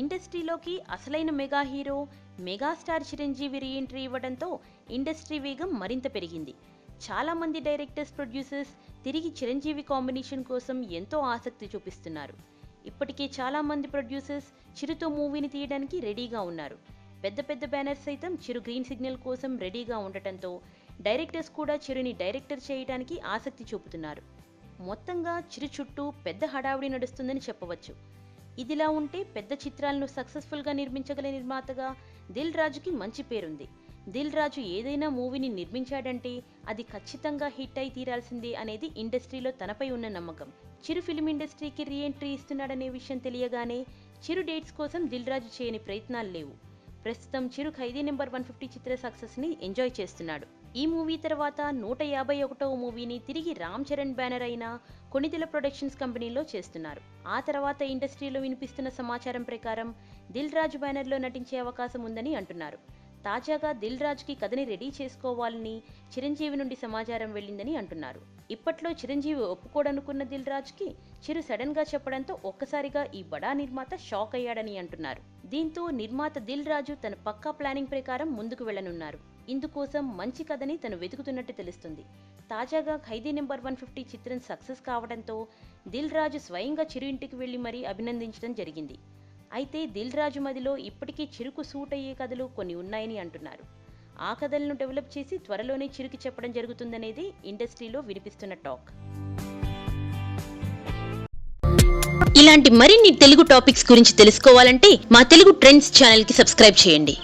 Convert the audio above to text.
ఇండస్ట్రీలోకి అసలైన mega hero megastar Chiranjeevi reentry ఇవ్వడంతో ఇండస్ట్రీ వేగం మరింత పెరిగింది. చాలామంది డైరెక్టర్స్ ప్రొడ్యూసర్స్ తిరిగి చిరంజీవి కాంబినేషన్ కోసం ఎంతో ఆసక్తి చూపిస్తున్నారు. ఇప్పటికే చాలామంది ప్రొడ్యూసర్స్ చిరుతో మూవీని తీయడానికి రెడీగా ఉన్నారు. పెద్ద పెద్ద బ్యానర్స్ సైతం చిరు గ్రీన్ సిగ్నల్ కోసం రెడీగా ఉండటంతో డైరెక్టర్స్ కూడా చిరుని డైరెక్టర్ చేయడానికి ఆసక్తి చూపుతున్నారు. మొత్తంగా చిరు చుట్టూ పెద్ద హడావుడి నడుస్తుందని చెప్పవచ్చు. ఇదిలా ఉంటే పెద్ద చిత్రాలను సక్సెస్ఫుల్గా నిర్మించగల నిర్మాతగా దిల్ రాజుకి మంచి పేరుంది. దిల్ రాజు ఏదైనా మూవీని నిర్మించాడంటే అది ఖచ్చితంగా హిట్ అయి తీరాల్సిందే అనేది ఇండస్ట్రీలో తనపై ఉన్న నమ్మకం. చిరు ఫిలిం ఇండస్ట్రీకి రీఎంట్రీ ఇస్తున్నాడనే విషయం తెలియగానే చిరు డేట్స్ కోసం దిల్ రాజు చేయని ప్రయత్నాలు లేవు. ప్రస్తుతం Chiru Khaidi number one fifty చిత్ర సక్సెస్ని ఎంజాయ్ చేస్తున్నాడు. ఈ మూవీ తర్వాత నూట యాభై ఒకటవ మూవీని తిరిగి రామ్ చరణ్ బ్యానర్ అయిన కొణిదెల ప్రొడక్షన్స్ కంపెనీలో చేస్తున్నారు. ఆ తర్వాత ఇండస్ట్రీలో వినిపిస్తున్న సమాచారం ప్రకారం దిల్ రాజు బ్యానర్లో నటించే అవకాశం ఉందని అంటున్నారు. తాజాగా దిల్ రాజ్కి కథని రెడీ చేసుకోవాలని చిరంజీవి నుండి సమాచారం వెళ్ళిందని అంటున్నారు. ఇప్పట్లో చిరంజీవి ఒప్పుకోడనుకున్న దిల్ రాజ్కి చిరు సడన్గా చెప్పడంతో ఒక్కసారిగా ఈ బడా నిర్మాత షాక్ అయ్యాడని అంటున్నారు. దీంతో నిర్మాత దిల్ రాజు తన పక్కా ప్లానింగ్ ప్రకారం ముందుకు వెళ్ళనున్నారు ఇందుకోసం మంచి కథని తను వెతుకుతున్నట్టు తెలుస్తుంది. తాజాగా ఖైదీ నెంబర్ వన్ ఫిఫ్టీ చిత్రం సక్సెస్ కావడంతో దిల్ రాజు స్వయంగా చిరు ఇంటికి వెళ్ళి మరీ అభినందించడం జరిగింది. అయితే దిల్ రాజు మదిలో ఇప్పటికీ చిరుకు సూట్ అయ్యే కథలు కొన్ని ఉన్నాయని అంటున్నారు. ఆ కథలను డెవలప్ చేసి త్వరలోనే చిరుకి చెప్పడం జరుగుతుందనేది ఇండస్ట్రీలో వినిపిస్తున్న టాక్. ఇలాంటి మరిన్ని తెలుగు టాపిక్స్ గురించి తెలుసుకోవాలంటే మా తెలుగు ట్రెండ్స్ ఛానల్కి సబ్స్క్రైబ్ చేయండి.